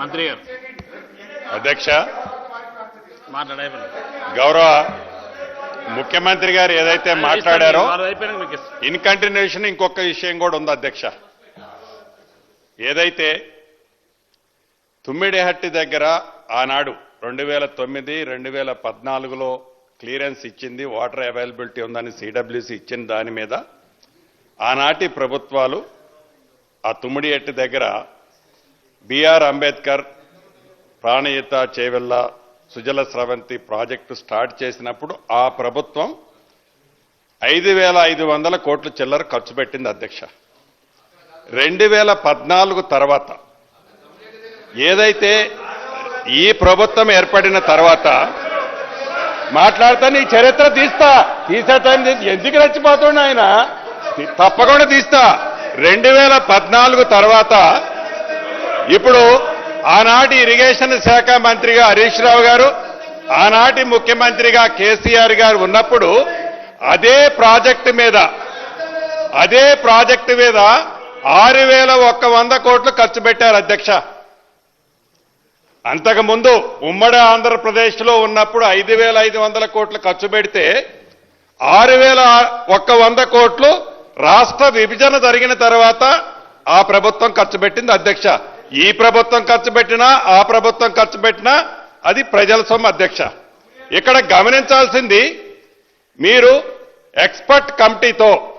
మంత్రి గారు. అధ్యక్ష. గౌరవ ముఖ్యమంత్రి గారు ఏదైతే మాట్లాడారో. ఇన్ కంటిన్యూషన్ ఇంకొక విషయం కూడా ఉంది అధ్యక్ష. ఏదైతే తుమ్మిడిహట్టి దగ్గర ఆనాడు రెండు వేల తొమ్మిది రెండు వేల పద్నాలుగులో క్లియరెన్స్ ఇచ్చింది వాటర్ అవైలబిలిటీ ఉందని సిడబ్ల్యూసి ఇచ్చిన దాని మీద ఆనాటి ప్రభుత్వాలు ఆ తుమ్మిడిహట్టి దగ్గర BR Ambedkar Pranahita Chevella Sujala Sravanthi project start చేసినప్పుడు ఆ ప్రభుత్వం ఐదు వేల ఐదు వందల కోట్ల చిల్లర ఖర్చు పెట్టింది అధ్యక్ష. రెండు వేల పద్నాలుగు తర్వాత ఏదైతే ఈ ప్రభుత్వం ఏర్పడిన తర్వాత మాట్లాడతా నీ చరిత్ర తీస్తా. తీసేటాన్ని ఎందుకు రెచ్చిపోతుండ ఆయన? తప్పకుండా తీస్తా. రెండు వేల పద్నాలుగు తర్వాత ఇప్పుడు ఆనాటి ఇరిగేషన్ శాఖ మంత్రిగా హరీష్ రావు గారు ఆనాటి ముఖ్యమంత్రిగా కేసీఆర్ గారు ఉన్నప్పుడు అదే ప్రాజెక్టు మీద అదే ప్రాజెక్టు మీద ఆరు వేల ఒక్క వంద కోట్లు ఖర్చు పెట్టారు అధ్యక్ష. అంతకుముందు ఉమ్మడి ఆంధ్రప్రదేశ్లో ఉన్నప్పుడు ఐదు వేల ఐదు వందల కోట్లు ఖర్చు పెడితే ఆరు వేల ఒక్క వంద కోట్లు రాష్ట్ర విభజన జరిగిన తర్వాత ఆ ప్రభుత్వం ఖర్చు పెట్టింది అధ్యక్ష. ఈ ప్రభుత్వం ఖర్చు పెట్టినా ఆ ప్రభుత్వం ఖర్చు పెట్టినా అది ప్రజల సొమ్ము అధ్యక్ష. ఇక్కడ గమనించాల్సింది మీరు ఎక్స్పర్ట్ కమిటీతో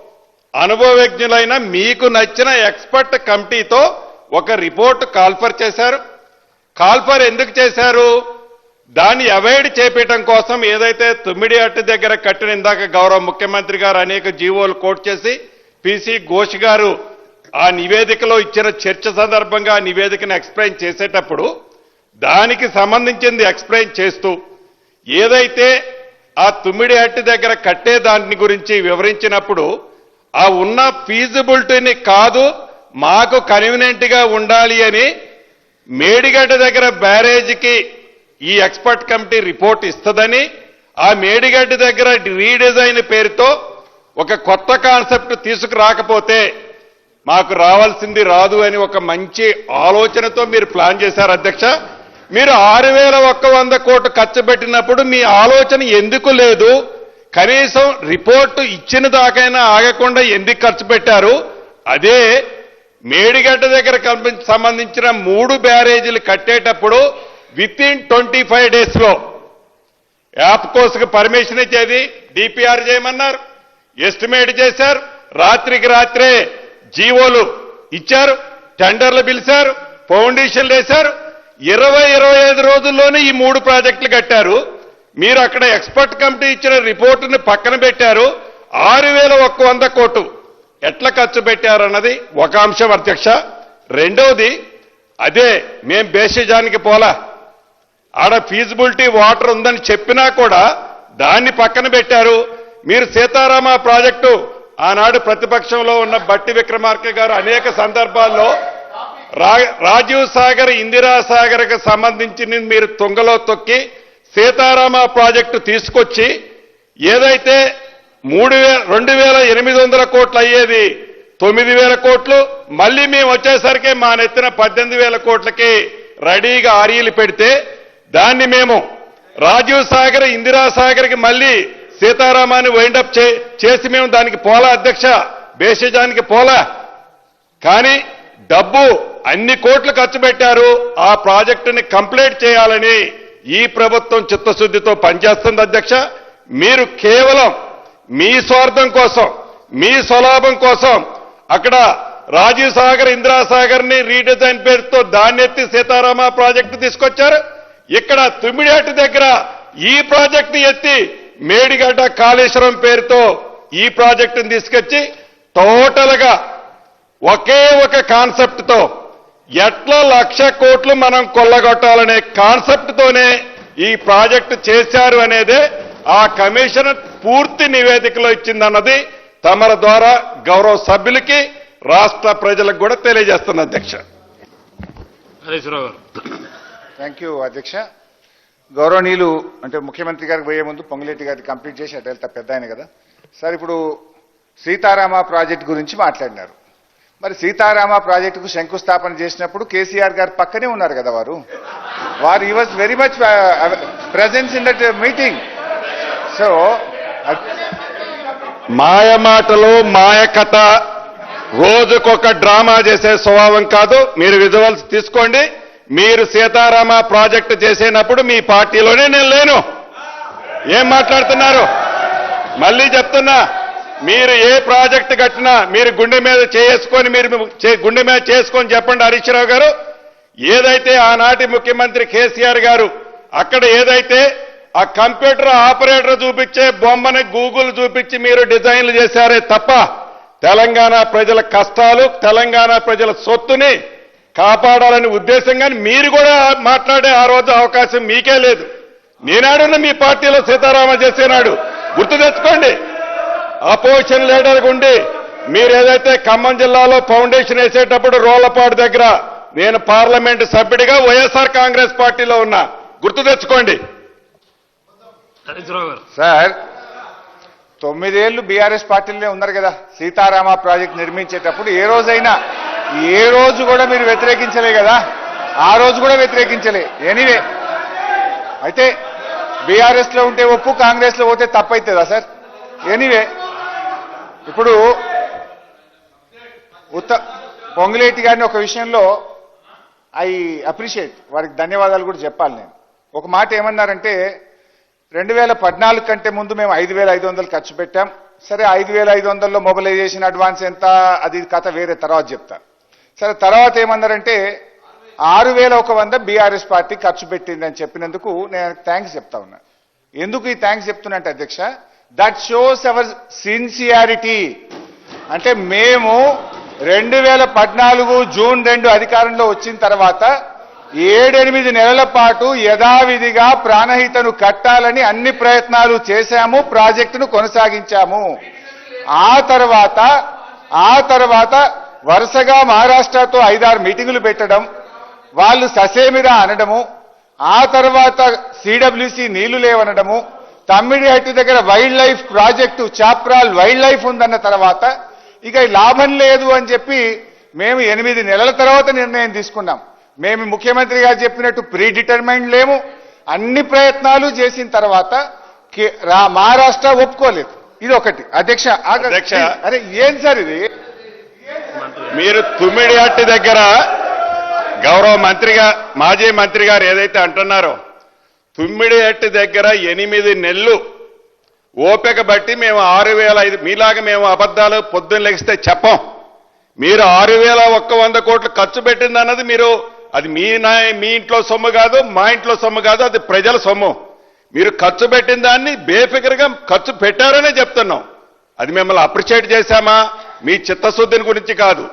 అనుభవజ్ఞులైన మీకు నచ్చిన ఎక్స్పర్ట్ కమిటీతో ఒక రిపోర్ట్ కాల్ఫర్ చేశారు. కాల్ఫర్ ఎందుకు చేశారు? దాన్ని అవాయిడ్ చేపట్టడం కోసం ఏదైతే తుమ్మిడి అట్టు దగ్గర కట్టిన ఇందాక గౌరవ ముఖ్యమంత్రి గారు అనేక జీవోలు కోట్ చేసి పిసి ఘోష్ గారు ఆ నివేదికలో ఇచ్చిన చర్చ సందర్భంగా ఆ నివేదికను ఎక్స్ప్లెయిన్ చేసేటప్పుడు దానికి సంబంధించింది ఎక్స్ప్లెయిన్ చేస్తూ ఏదైతే ఆ తుమ్మిడి హట్టి దగ్గర కట్టే దాని గురించి వివరించినప్పుడు ఆ ఉన్న ఫీజిబిలిటీని కాదు మాకు కన్వీనియంట్గా ఉండాలి అని మేడిగడ్డ దగ్గర బ్యారేజీకి ఈ ఎక్స్పర్ట్ కమిటీ రిపోర్ట్ ఇస్తుందని ఆ మేడిగడ్డ దగ్గర రీడిజైన్ పేరుతో ఒక కొత్త కాన్సెప్ట్ తీసుకురాకపోతే మాకు రావాల్సింది రాదు అని ఒక మంచి ఆలోచనతో మీరు ప్లాన్ చేశారు అధ్యక్ష. మీరు ఆరు వేల ఒక్క వంద కోట్లు ఖర్చు పెట్టినప్పుడు మీ ఆలోచన ఎందుకు లేదు? కనీసం రిపోర్టు ఇచ్చిన దాకైనా ఆగకుండా ఎందుకు ఖర్చు పెట్టారు? అదే మేడిగడ్డ దగ్గర సంబంధించిన మూడు బ్యారేజీలు కట్టేటప్పుడు విత్ ఇన్ ట్వంటీ ఫైవ్ డేస్లో యాప్ కోసుకు పర్మిషన్ ఇచ్చేది డిపిఆర్ చేయమన్నారు ఎస్టిమేట్ చేశారు. రాత్రికి రాత్రే జీవోలు ఇచ్చారు టెండర్లు పిలిచారు ఫౌండేషన్లు వేశారు. ఇరవై ఇరవై ఐదు రోజుల్లోనే ఈ మూడు ప్రాజెక్టులు కట్టారు. మీరు అక్కడ ఎక్స్పర్ట్ కమిటీ ఇచ్చిన రిపోర్టుని పక్కన పెట్టారు. ఆరు వేల ఒక్క వంద కోటు ఎట్లా ఖర్చు పెట్టారన్నది ఒక అంశం అధ్యక్ష. రెండవది అదే మేం బేసిజానికి పోలా. ఆడ ఫీజిబిలిటీ వాటర్ ఉందని చెప్పినా కూడా దాన్ని పక్కన పెట్టారు. మీరు సీతారామ ప్రాజెక్టు ఆనాడు ప్రతిపక్షంలో ఉన్న బట్టి విక్రమార్క గారు అనేక సందర్భాల్లో రా- రాజీవ్ సాగర్ ఇందిరా సాగర్కి సంబంధించి మీరు తుంగలో తొక్కి సీతారామ ప్రాజెక్టు తీసుకొచ్చి ఏదైతే మూడు రెండు వేల ఎనిమిది వందల కోట్లు అయ్యేది తొమ్మిది వేల కోట్లు మళ్ళీ మేము వచ్చేసరికి మా నెత్తిన పద్దెనిమిది వేల కోట్లకి రెడీగా ఆర్ఈలు పెడితే దాన్ని మేము రాజీవ్ సాగర్ ఇందిరా సాగర్కి మళ్ళీ సీతారామాన్ని వైండప్ చే చేసి మేము దానికి పోలా అధ్యక్ష. బేసిజానికి పోలా. కానీ డబ్బు అన్ని కోట్లు ఖర్చు పెట్టారు. ఆ ప్రాజెక్టుని కంప్లీట్ చేయాలని ఈ ప్రభుత్వం చిత్తశుద్ధితో పనిచేస్తుంది అధ్యక్ష. మీరు కేవలం మీ స్వార్థం కోసం మీ స్వలాభం కోసం అక్కడ రాజీవ్ సాగర్ ఇందిరాసాగర్ని రీడిజైన్ పేరుతో దాన్నెత్తి సీతారామ ప్రాజెక్టు తీసుకొచ్చారు. ఇక్కడ తుమ్మిడిహట్టు దగ్గర ఈ ప్రాజెక్టు ఎత్తి మేడిగడ్డ కాళేశ్వరం పేరుతో ఈ ప్రాజెక్టును తీసుకొచ్చి టోటల్గా ఒకే ఒక కాన్సెప్ట్తో ఎట్లా లక్ష కోట్లు మనం కొల్లగొట్టాలనే కాన్సెప్ట్ తోనే ఈ ప్రాజెక్టు చేశారు అనేదే ఆ కమిషన్ పూర్తి నివేదికలో ఇచ్చిందన్నది తమర ద్వారా గౌరవ సభ్యులకి రాష్ట్ర ప్రజలకు కూడా తెలియజేస్తున్న అధ్యక్ష. థ్యాంక్ యూ అధ్యక్ష. గౌరవనీయులు అంటే ముఖ్యమంత్రి గారికి పోయే ముందు పొంగులేటి గారికి కంప్లీట్ చేసి అటు వెళ్తా పెద్ద ఆయన కదా. సార్ ఇప్పుడు సీతారామ ప్రాజెక్ట్ గురించి మాట్లాడినారు. మరి సీతారామ ప్రాజెక్టుకు శంకుస్థాపన చేసినప్పుడు కేసీఆర్ గారు పక్కనే ఉన్నారు కదా వారు. వారు ఈ was very much presence in that meeting so మాయ మాటలు మాయ కథ రోజుకొక డ్రామా చేసే స్వభావం కాదు. మీరు విజువల్స్ తీసుకోండి. మీరు సీతారామ ప్రాజెక్టు చేసేటప్పుడు మీ పార్టీలోనే నేను లేను. ఏం మాట్లాడుతున్నారు? మళ్ళీ చెప్తున్నా మీరు ఏ ప్రాజెక్టు కట్టినా మీరు గుండె మీద చేసుకొని మీరు గుండె మీద చేసుకొని చెప్పండి హరీష్ రావు గారు. ఏదైతే ఆనాటి ముఖ్యమంత్రి కేసీఆర్ గారు అక్కడ ఏదైతే ఆ కంప్యూటర్ ఆపరేటర్ చూపించే బొమ్మని గూగుల్ చూపించి మీరు డిజైన్లు చేశారే తప్ప తెలంగాణ ప్రజల కష్టాలు తెలంగాణ ప్రజల సొత్తుని కాపాడాలని ఉద్దేశంగా మీరు కూడా మాట్లాడే ఆ రోజు అవకాశం మీకే లేదు. నేనాడున్న మీ పార్టీలో సీతారామ చేసేనాడు గుర్తు తెచ్చుకోండి. అపోజిషన్ లీడర్ ఉండి మీరు ఏదైతే ఖమ్మం జిల్లాలో ఫౌండేషన్ వేసేటప్పుడు రోళ్ళపాడు దగ్గర నేను పార్లమెంటు సభ్యుడిగా వైఎస్ఆర్ కాంగ్రెస్ పార్టీలో ఉన్నా. గుర్తు తెచ్చుకోండి. సార్ తొమ్మిదేళ్ళు బీఆర్ఎస్ పార్టీలోనే ఉన్నారు కదా. సీతారామ ప్రాజెక్ట్ నిర్మించేటప్పుడు ఏ రోజైనా ఏ రోజు కూడా మీరు వ్యతిరేకించలే కదా? ఆ రోజు కూడా వ్యతిరేకించలే. ఎనీవే అయితే బీఆర్ఎస్లో ఉంటే ఒప్పు కాంగ్రెస్లో పోతే తప్పైతుందా సార్? ఎనీవే ఇప్పుడు ఉత్త పొంగులేటి గారిని ఒక విషయంలో ఐ అప్రిషియేట్ వారికి ధన్యవాదాలు కూడా చెప్పాలి నేను. ఒక మాట ఏమన్నారంటే రెండు వేల పద్నాలుగు కంటే ముందు మేము ఐదు వేల ఐదు వందలు ఖర్చు పెట్టాం. సరే ఐదు వేల ఐదు వందల్లో మొబిలైజేషన్ అడ్వాన్స్ ఎంత? అది కథ వేరే తర్వాత చెప్తాను సరే తర్వాత ఏమన్నారంటే ఆరు వేల ఒక వంద బీఆర్ఎస్ పార్టీ ఖర్చు పెట్టింది అని చెప్పినందుకు నేను థ్యాంక్స్ చెప్తా ఉన్నా. ఎందుకు ఈ థ్యాంక్స్ చెప్తున్నట్టు అధ్యక్ష దట్ షోస్ అవర్ సిన్సియారిటీ. అంటే మేము రెండు వేల పద్నాలుగు జూన్ రెండు అధికారంలో వచ్చిన తర్వాత ఏడెనిమిది నెలల పాటు యథావిధిగా ప్రాణహితను కట్టాలని అన్ని ప్రయత్నాలు చేశాము ప్రాజెక్టును కొనసాగించాము. ఆ తర్వాత ఆ తర్వాత వరుసగా మహారాష్ట్రతో ఐదారు మీటింగులు పెట్టడం వాళ్ళు ససేమిరా అనడము ఆ తర్వాత సిడబ్ల్యూసి నీళ్ళు లేవనడము తమ్మిడిహట్టి దగ్గర wildlife project Chaprala wildlife ఉందన్న తర్వాత ఇక లాభం లేదు అని చెప్పి మేము ఎనిమిది నెలల తర్వాత నిర్ణయం తీసుకున్నాం. మేము ముఖ్యమంత్రి గారు చెప్పినట్టు ప్రీ డిటర్మైండ్ లేము. అన్ని ప్రయత్నాలు చేసిన తర్వాత మహారాష్ట్ర ఒప్పుకోలేదు. ఇది ఒకటి అధ్యక్ష. అరే ఏం సార్ ఇది? మీరు తుమ్మిడిహట్టి దగ్గర గౌరవ మంత్రిగా మాజీ మంత్రి గారు ఏదైతే అంటున్నారో తుమ్మిడిహట్టి దగ్గర ఎనిమిది నెలలు ఓపిక బట్టి మేము ఆరు వేల ఐదు మీలాగా మేము అబద్ధాలు పొద్దున్న లెగిస్తే చెప్పం. మీరు ఆరు వేల ఒక్క వంద కోట్లు ఖర్చు పెట్టింది అన్నది మీరు అది మీ నా మీ ఇంట్లో సొమ్ము కాదు మా ఇంట్లో సొమ్ము కాదు అది ప్రజల సొమ్ము. మీరు ఖర్చు పెట్టిన దాన్ని బేఫికర్గా ఖర్చు పెట్టారనే చెప్తున్నాం. అది మిమ్మల్ని అప్రిషియేట్ చేశామా? మీ చిత్తశుద్ధిని గురించి కాదు.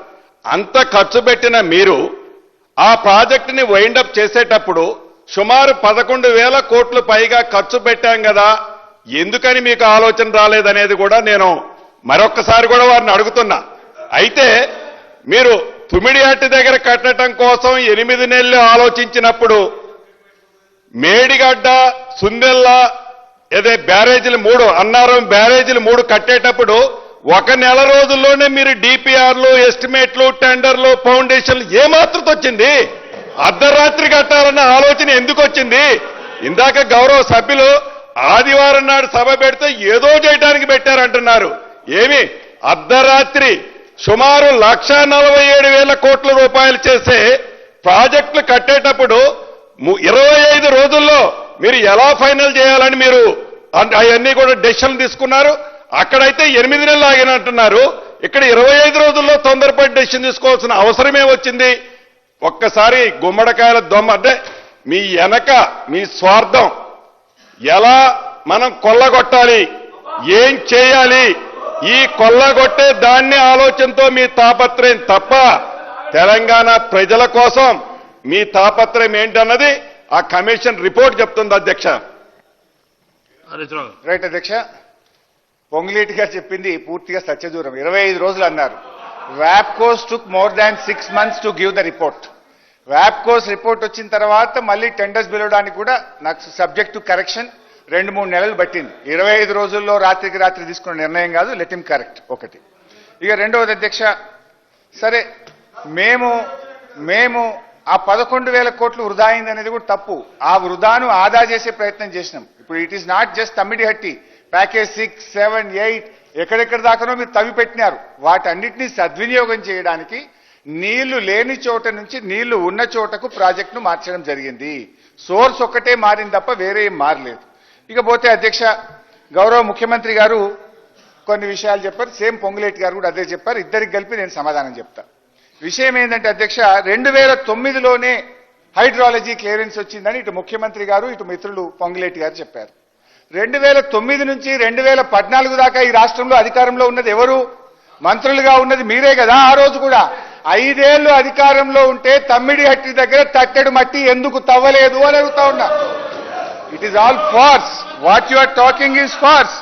అంత ఖర్చు పెట్టిన మీరు ఆ ప్రాజెక్టుని వైండప్ చేసేటప్పుడు సుమారు పదకొండు వేల కోట్లు పైగా ఖర్చు పెట్టాం కదా. ఎందుకని మీకు ఆలోచన రాలేదనేది కూడా నేను మరొక్కసారి కూడా వారిని అడుగుతున్నా. అయితే మీరు తుమిడిహట్టి దగ్గర కట్టడం కోసం ఎనిమిది నెలలు ఆలోచించినప్పుడు మేడిగడ్డ సుందెల్ల ఏదే బ్యారేజీలు మూడు అన్నారం బ్యారేజీలు మూడు కట్టేటప్పుడు ఒక నెల రోజుల్లోనే మీరు డిపిఆర్లు ఎస్టిమేట్లు టెండర్లు ఫౌండేషన్లు ఏమాత్రం వచ్చింది? అర్ధరాత్రి కట్టాలన్న ఆలోచన ఎందుకు వచ్చింది? ఇందాక గౌరవ సభ్యులు ఆదివారం నాడు సభ పెడితే ఏదో చేయడానికి పెట్టారంటున్నారు. ఏమి? అర్ధరాత్రి సుమారు లక్ష నలభై ఏడు వేల కోట్ల రూపాయలు చేసే ప్రాజెక్టులు కట్టేటప్పుడు ము- ఇరవై ఐదు రోజుల్లో మీరు ఎలా ఫైనల్ చేయాలని మీరు అవన్నీ కూడా డెసిషన్ తీసుకున్నారు. అక్కడైతే ఎనిమిది నెలలు ఆగినట్టున్నారు. ఇక్కడ ఇరవై ఐదు రోజుల్లో తొందరపడి డెసిషన్ తీసుకోవాల్సిన అవసరమే వచ్చింది. ఒక్కసారి గుమ్మడికాయల దొమ్మ అంటే మీ వెనక మీ స్వార్థం. ఎలా మనం కొల్లగొట్టాలి? ఏం చేయాలి? ఈ కొల్లగొట్టే దాన్ని ఆలోచనతో మీ తాపత్రయం తప్ప తెలంగాణ ప్రజల కోసం మీ తాపత్రయం ఏంటన్నది ఆ కమిషన్ రిపోర్ట్ చెప్తుంది అధ్యక్ష. రైట్ అధ్యక్ష. పొంగులేటి గారు చెప్పింది పూర్తిగా సత్యదూరం. ఇరవై ఐదు రోజులు అన్నారు. వ్యాప్కోస్ టుక్ more than six months to give the report వ్యాప్కోస్ report వచ్చిన తర్వాత మళ్ళీ టెండర్స్ పిలవడానికి కూడా నాకు సబ్జెక్ట్ టు కరెక్షన్ రెండు మూడు నెలలు పట్టింది. ఇరవై ఐదు రోజుల్లో రాత్రికి రాత్రి తీసుకున్న నిర్ణయం కాదు లెట్ ఇమ్ కరెక్ట్ ఒకటి. ఇక రెండవది అధ్యక్ష సరే మేము మేము ఆ పదకొండు వేల కోట్లు వృధా అయింది అనేది కూడా తప్పు. ఆ వృధాను ఆదా చేసే ప్రయత్నం చేసినాం. ఇప్పుడు it is not just Tummidihatti package six seven eight ఎక్కడెక్కడ దాకానో మీరు తవి పెట్టినారు వాటన్నిటినీ సద్వినియోగం చేయడానికి నీళ్ళు లేని చోట నుంచి నీళ్ళు ఉన్న చోటకు ప్రాజెక్టును మార్చడం జరిగింది. సోర్స్ ఒక్కటే మారింది తప్ప వేరే ఏం మారలేదు. ఇకపోతే అధ్యక్ష గౌరవ ముఖ్యమంత్రి గారు కొన్ని విషయాలు చెప్పారు. సేమ్ పొంగులేటి గారు కూడా అదే చెప్పారు. ఇద్దరికి కలిపి నేను సమాధానం చెప్తా. విషయం ఏంటంటే అధ్యక్ష రెండు వేల తొమ్మిదిలోనే హైడ్రాలజీ క్లియరెన్స్ వచ్చిందని ఇటు ముఖ్యమంత్రి గారు ఇటు మిత్రులు పొంగులేటి గారు చెప్పారు. రెండు వేల తొమ్మిది నుంచి రెండు వేల పద్నాలుగు దాకా ఈ రాష్ట్రంలో అధికారంలో ఉన్నది ఎవరు? మంత్రులుగా ఉన్నది మీరే కదా ఆ రోజు కూడా. ఐదేళ్ళు అధికారంలో ఉంటే తమ్మిడి హట్టి దగ్గర తట్టెడు మట్టి ఎందుకు తవ్వలేదు అని అడుగుతా ఉన్నా. It is all farce what you are talking is farce